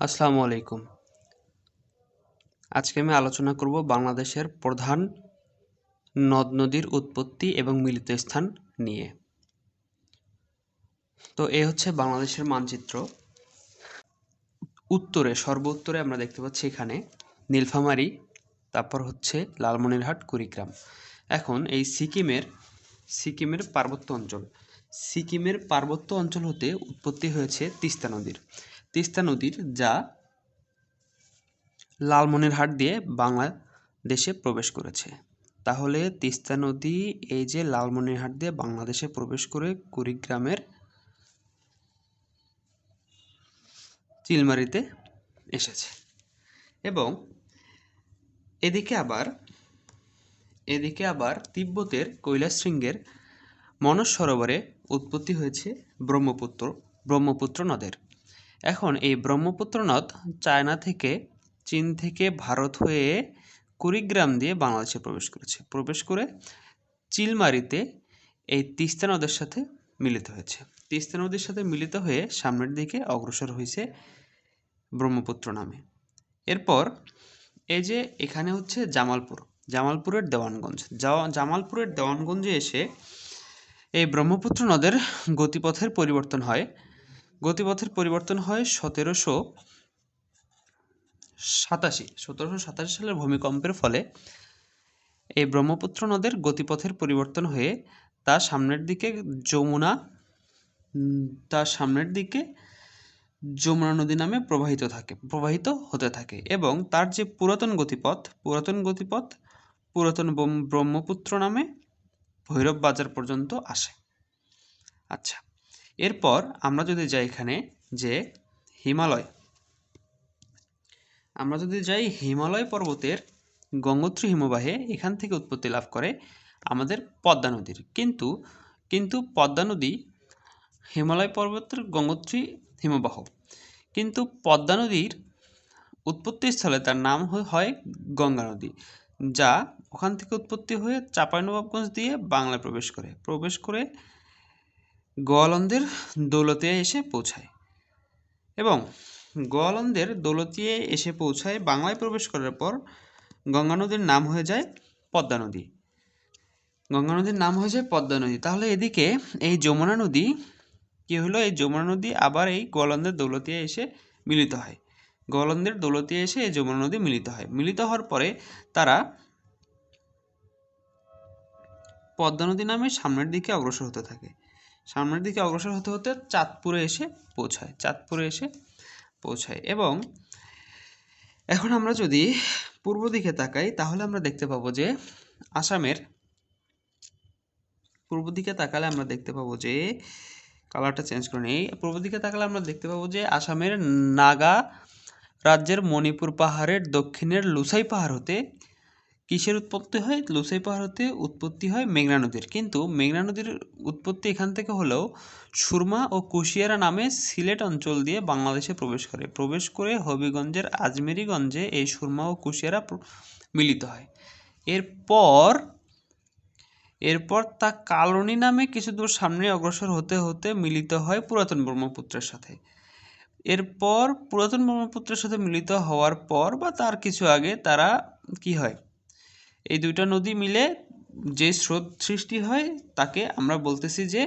আসসালামু আলাইকুম। আজকে আমি আলোচনা করব বাংলাদেশের প্রধান নদ নদীর উৎপত্তি এবং মিলিত স্থান নিয়ে। তো এ হচ্ছে বাংলাদেশের মানচিত্র। উত্তরে সর্ব উত্তরে আমরা দেখতে পাচ্ছি এখানে নীলফামারী, তারপর হচ্ছে লালমনিরহাট, কুড়িগ্রাম। এখন এই সিকিমের সিকিমের পার্বত্য অঞ্চল। সিকিমের পার্বত্য অঞ্চল হতে উৎপত্তি হয়েছে তিস্তা নদীর। তিস্তা নদীর, যা লালমনিরহাট দিয়ে বাংলাদেশে প্রবেশ করেছে। তাহলে তিস্তা নদী এই যে লালমনিরহাট দিয়ে বাংলাদেশে প্রবেশ করে কুড়িগ্রামের চিলমারিতে এসেছে। এবং এদিকে আবার এদিকে আবার তিব্বতের কৈলাসশৃঙ্গের মনস সরোবরে উৎপত্তি হয়েছে ব্রহ্মপুত্র ব্রহ্মপুত্র নদের। এখন এই ব্রহ্মপুত্র নদ চায়না থেকে চীন থেকে ভারত হয়ে কুড়িগ্রাম দিয়ে বাংলাদেশে প্রবেশ করেছে। প্রবেশ করে চিলমারিতে এই তিস্তা নদের সাথে মিলিত হয়েছে। তিস্তা নদীর সাথে মিলিত হয়ে সামনের দিকে অগ্রসর হয়েছে ব্রহ্মপুত্র নামে। এরপর এই যে এখানে হচ্ছে জামালপুর, জামালপুরের দেওয়ানগঞ্জ। জামালপুরের দেওয়ানগঞ্জে এসে এই ব্রহ্মপুত্র নদের গতিপথের পরিবর্তন হয় গতিপথের পরিবর্তন হয় সতেরোশো সাতাশি। সতেরোশো সাতাশি সালের ভূমিকম্পের ফলে এই ব্রহ্মপুত্র নদের গতিপথের পরিবর্তন হয়ে তার সামনের দিকে যমুনা, তার সামনের দিকে যমুনা নদী নামে প্রবাহিত থাকে, প্রবাহিত হতে থাকে এবং তার যে পুরাতন গতিপথ পুরাতন গতিপথ, পুরাতন ব্রহ্মপুত্র নামে ভৈরব বাজার পর্যন্ত আসে। আচ্ছা এরপর আমরা যদি যাই এখানে যে হিমালয়। আমরা যদি যাই হিমালয় পর্বতের গঙ্গোত্রী হিমবাহে, এখান থেকে উৎপত্তি লাভ করে আমাদের পদ্মা নদীর। কিন্তু কিন্তু পদ্মা নদী হিমালয় পর্বতের গঙ্গোত্রী হিমবাহ। কিন্তু পদ্মা নদীর উৎপত্তি স্থলে তার নাম হয় গঙ্গা নদী, যা ওখান থেকে উৎপত্তি হয়ে চাঁপাইনবাবগঞ্জ দিয়ে বাংলায় প্রবেশ করে। প্রবেশ করে গোয়ালন্দের দৌলতে এসে পৌঁছায়। এবং গোয়ালন্দের দৌলতিয়ে এসে পৌঁছায় বাংলায় প্রবেশ করার পর গঙ্গা নদীর নাম হয়ে যায় পদ্মা নদী। গঙ্গা নদীর নাম হয়ে যায় পদ্মা নদী। তাহলে এদিকে এই যমুনা নদী কী হলো? এই যমুনা নদী আবার এই গোয়ালন্দের দৌলতিয়ে এসে মিলিত হয়। গোয়ালন্দের দৌলতিয়ে এসে এই যমুনা নদী মিলিত হয়। মিলিত হওয়ার পরে তারা পদ্মা নদী নামে সামনের দিকে অগ্রসর হতে থাকে। সামনের দিকে অগ্রসর হতে হতে চাঁদপুরে এসে পৌঁছায়, চাঁদপুরে এসে পৌঁছায়। এবং এখন আমরা যদি পূর্ব দিকে তাকাই, তাহলে আমরা দেখতে পাবো যে আসামের পূর্ব দিকে তাকালে আমরা দেখতে পাবো যে কালারটা চেঞ্জ করে নেই। পূর্ব দিকে তাকালে আমরা দেখতে পাবো যে আসামের নাগা রাজ্যের মণিপুর পাহাড়ের দক্ষিণের লুসাই পাহাড় হতে কিসের উৎপত্তি হয়? লুসাই পাহাড়তে উৎপত্তি হয় মেঘনা নদীর। কিন্তু মেঘনা নদীর উৎপত্তি এখান থেকে হলেও সুরমা ও কুশিয়ারা নামে সিলেট অঞ্চল দিয়ে বাংলাদেশে প্রবেশ করে। প্রবেশ করে হবিগঞ্জের আজমেরিগঞ্জে এই সুরমা ও কুশিয়ারা মিলিত হয়। এরপর এরপর তা কালনী নামে কিছু দূর সামনে অগ্রসর হতে হতে মিলিত হয় পুরাতন ব্রহ্মপুত্রের সাথে। এরপর পুরাতন ব্রহ্মপুত্রের সাথে মিলিত হওয়ার পর বা তার কিছু আগে তারা কি হয়? এই দুইটা নদী মিলে যে স্রোত সৃষ্টি হয়, তাকে আমরা বলতেছি যে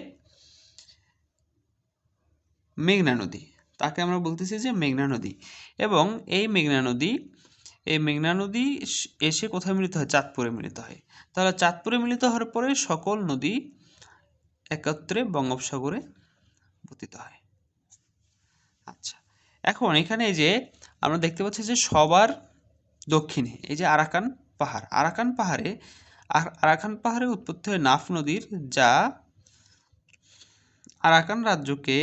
মেঘনা নদী। তাকে আমরা বলতেছি যে মেঘনা নদী। এবং এই মেঘনা নদী, এই মেঘনা নদী এসে কোথায় মিলিত হয়? চাঁদপুরে মিলিত হয়। তাহলে চাঁদপুরে মিলিত হওয়ার পরে সকল নদী একত্রে বঙ্গোপসাগরে পতিত হয়। আচ্ছা এখন এখানে যে আমরা দেখতে পাচ্ছি যে সবার দক্ষিণে, এই যে আরাকান পাহাড়। আরাকান পাহাড়ে আরাকান পাহাড়ে উৎপত্তি হয় নাফ নদীর, যা আরাকান রাজ্যকে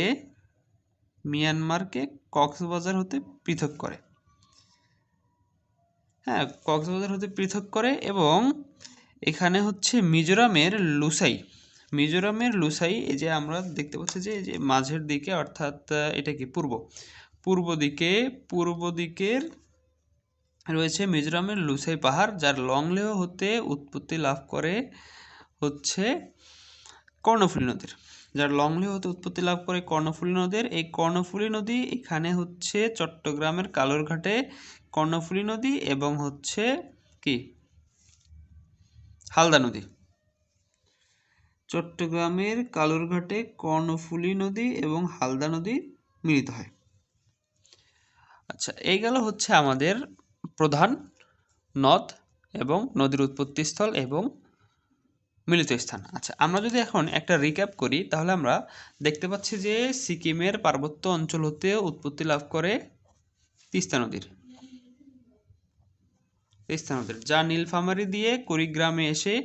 মিয়ানমারকে কক্সবাজার হতে পৃথক করে। হ্যাঁ কক্সবাজার হতে পৃথক করে এবং এখানে হচ্ছে মিজোরামের লুসাই। মিজোরামের লুসাই, এই যে আমরা দেখতে পাচ্ছি যে, এই যে মাঝের দিকে, অর্থাৎ এটা কি, পূর্ব? পূর্ব দিকে, পূর্ব দিকের রয়েছে মিজোরামের লুসাই পাহাড়, যার লংলেহ হতে উৎপত্তি লাভ করে হচ্ছে কর্ণফুলী নদীর। যার লংলি হতে উৎপত্তি লাভ করে কর্ণফুলী নদীর, এই কর্ণফুলী নদী এখানে হচ্ছে চট্টগ্রামের কালুরঘাটে কর্ণফুলী নদী এবং হচ্ছে কি? হালদা নদী। চট্টগ্রামের কালুরঘাটে কর্ণফুলী নদী এবং হালদা নদী মিলিত হয়। আচ্ছা এই গেল হচ্ছে আমাদের প্রধান নদ এবং নদীর উৎপত্তিস্থল এবং মিলিত স্থান। আচ্ছা আমরা যদি এখন একটা রিক্যাপ করি, তাহলে আমরা দেখতে পাচ্ছি যে সিকিমের পার্বত্য অঞ্চল হতে উৎপত্তি লাভ করে তিস্তা নদীর। তিস্তা নদীর, যা নীলফামারী দিয়ে কুড়িগ্রামে এসে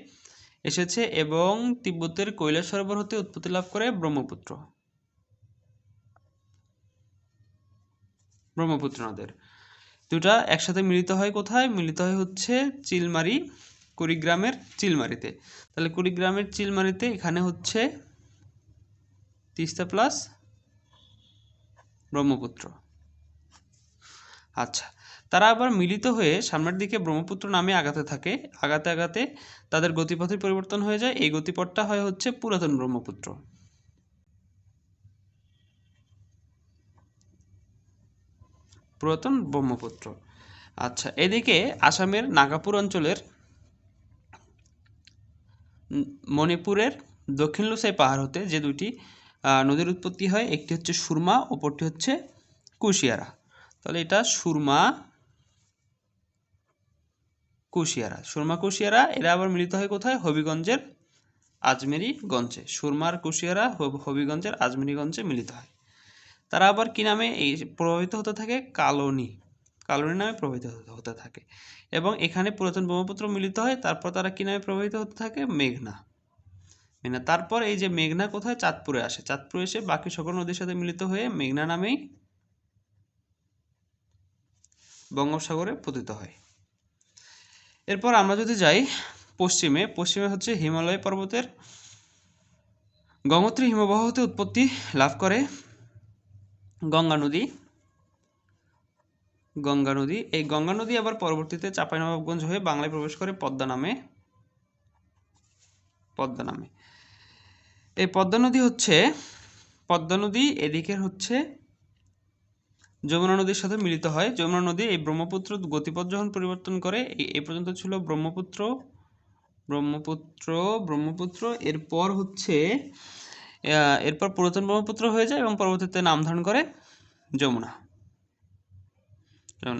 এসেছে এবং তিব্বতের কৈলাস সরোবর হতে উৎপত্তি লাভ করে ব্রহ্মপুত্র। ব্রহ্মপুত্র নদের। দুটা একসাথে মিলিত হয় কোথায়? মিলিত হয় হচ্ছে চিলমারি, কুড়িগ্রামের চিলমারিতে। তাহলে কুড়িগ্রামের চিলমারিতে এখানে হচ্ছে তিস্তা প্লাস ব্রহ্মপুত্র। আচ্ছা তারা আবার মিলিত হয়ে সামনের দিকে ব্রহ্মপুত্র নামে আগাতে থাকে। আগাতে আগাতে তাদের গতিপথের পরিবর্তন হয়ে যায়। এই গতিপথটা হয় হচ্ছে পুরাতন ব্রহ্মপুত্র। পুরাতন ব্রহ্মপুত্র। আচ্ছা এদিকে আসামের নাগাপুর অঞ্চলের মণিপুরের দক্ষিণ লুসাই পাহাড় হতে যে দুটি নদীর উৎপত্তি হয়, একটি হচ্ছে সুরমা, অপরটি হচ্ছে কুশিয়ারা। তাহলে এটা সুরমা কুশিয়ারা। সুরমা কুশিয়ারা, এরা আবার মিলিত হয় কোথায়? হবিগঞ্জের আজমেরিগঞ্জে। সুরমার কুশিয়ারা হব- হবিগঞ্জের আজমেরিগঞ্জে মিলিত হয়। তারা আবার কি নামে? এই প্রভাবিত হতে থাকে কালনি। কালনি নামে প্রভাবিত হতে- থাকে। এবং এখানে পুরাতন ব্রহ্মপুত্র মিলিত হয়, তারপর তারা কি নামে প্রভাবিত হতে থাকে? মেঘনা। মেঘনা। তারপর এই যে মেঘনা কোথায়? চাঁদপুরে আসে। চাঁদপুরে এসে বাকি সকল নদীর সাথে মিলিত হয়ে মেঘনা নামেই বঙ্গোপসাগরে পতিত হয়। এরপর আমরা যদি যাই পশ্চিমে পশ্চিমে হচ্ছে হিমালয় পর্বতের গঙ্গোত্রী হিমবাহ হতে উৎপত্তি লাভ করে। গঙ্গা নদী। গঙ্গা নদী। এই গঙ্গা নদী আবার পরবর্তীতে চাঁপাইনবাবগঞ্জ হয়ে বাংলায় প্রবেশ করে পদ্মা নামে। পদ্মা নামে। এই পদ্মা নদী হচ্ছে, পদ্মা নদী এদিকের হচ্ছে যমুনা নদীর সাথে মিলিত হয়। যমুনা নদী এই ব্রহ্মপুত্র গতিপথ যখন পরিবর্তন করে, এই পর্যন্ত ছিল ব্রহ্মপুত্র ব্রহ্মপুত্র ব্রহ্মপুত্র। এরপর হচ্ছে এরপর পুরাতন ব্রহ্মপুত্র হয়ে যায় এবং পরবর্তীতে নাম ধারণ করে যমুনা।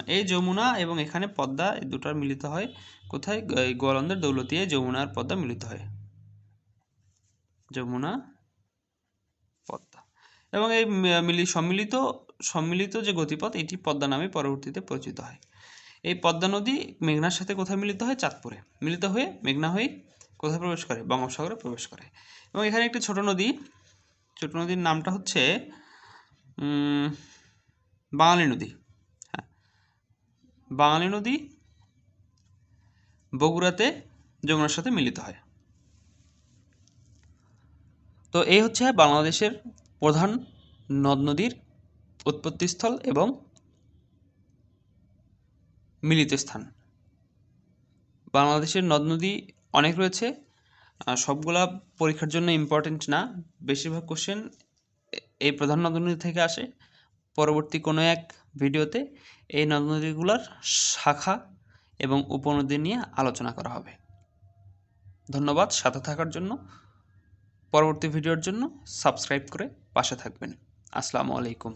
এই যমুনা এবং এখানে পদ্মা এই দুটার মিলিত হয়। কোথায়? গোয়ালন্দের দৌলতিয়ায় যমুনা আর পদ্মা মিলিত হয়। যমুনা, পদ্মা। এবং এই মিলি, সম্মিলিত সম্মিলিত যে গতিপথ, এটি পদ্মা নামে পরবর্তীতে পরিচিত হয়। এই পদ্মা নদী মেঘনার সাথে কোথায় মিলিত হয়? চাঁদপুরে। মিলিত হয়ে মেঘনা হয়ে কোথায় প্রবেশ করে? বঙ্গোপসাগরে প্রবেশ করে। এবং এখানে একটি ছোট নদী। ছোট নদীর নামটা হচ্ছে বাঙালি নদী। হ্যাঁ। বাঙালি নদী বগুড়াতে যমুনার সাথে মিলিত হয়। তো এই হচ্ছে বাংলাদেশের প্রধান নদ নদীর উৎপত্তিস্থল এবং মিলিত স্থান। বাংলাদেশের নদ নদী অনেক রয়েছে। সবগুলা পরীক্ষার জন্য ইম্পর্টেন্ট না। বেশিরভাগ কোশ্চেন এই প্রধান নদ নদী থেকে আসে। পরবর্তী কোনো এক ভিডিওতে এই নদ নদীগুলোর শাখা এবং উপনদী নিয়ে আলোচনা করা হবে। ধন্যবাদ সাথে থাকার জন্য। পরবর্তী ভিডিওর জন্য সাবস্ক্রাইব করে পাশে থাকবেন। আসসালামু আলাইকুম।